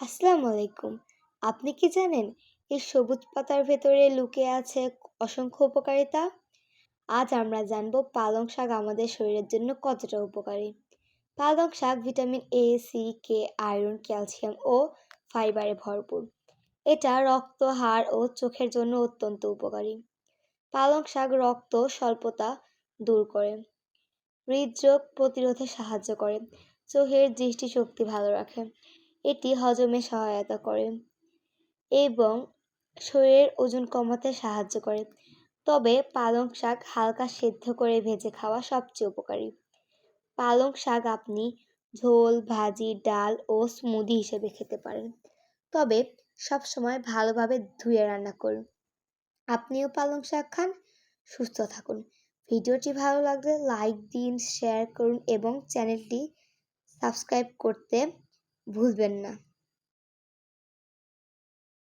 আসসালামু আলাইকুম। আপনি কি জানেন এই সবুজ পাতার ভেতরে লুকিয়ে আছে অসংখ্য উপকারিতা? আজ আমরা জানব পালং শাক আমাদের শরীরের জন্য কতটা উপকারী। পালং শাক vitamin A C K iron, calcium ও ফাইবারে ভরপুর। এটা রক্ত, হাড় ও চোখের জন্য অত্যন্ত উপকারী। পালং শাক রক্ত স্বল্পতা দূর করে, হৃদরোগ প্রতিরোধে সাহায্য করে, চোখের দৃষ্টিশক্তি ভালো রাখে এটি হজমে সহায়তা করে এবং শরীরের ওজন কমাতে সাহায্য করে। তবে পালং শাক হালকা সেদ্ধ করে ভেজে খাওয়া সবচেয়ে উপকারী। পালং শাক আপনি ঝোল, ভাজি, ডাল ও স্মুদি হিসেবে খেতে পারেন। তবে সবসময় ভালোভাবে ধুয়ে রান্না করুন। আপনিও পালং শাক খান, সুস্থ থাকুন। ভিডিওটি ভালো লাগলে লাইক দিন শেয়ার করুন এবং চ্যানেলটি সাবস্ক্রাইব করতে ভুলবেন না।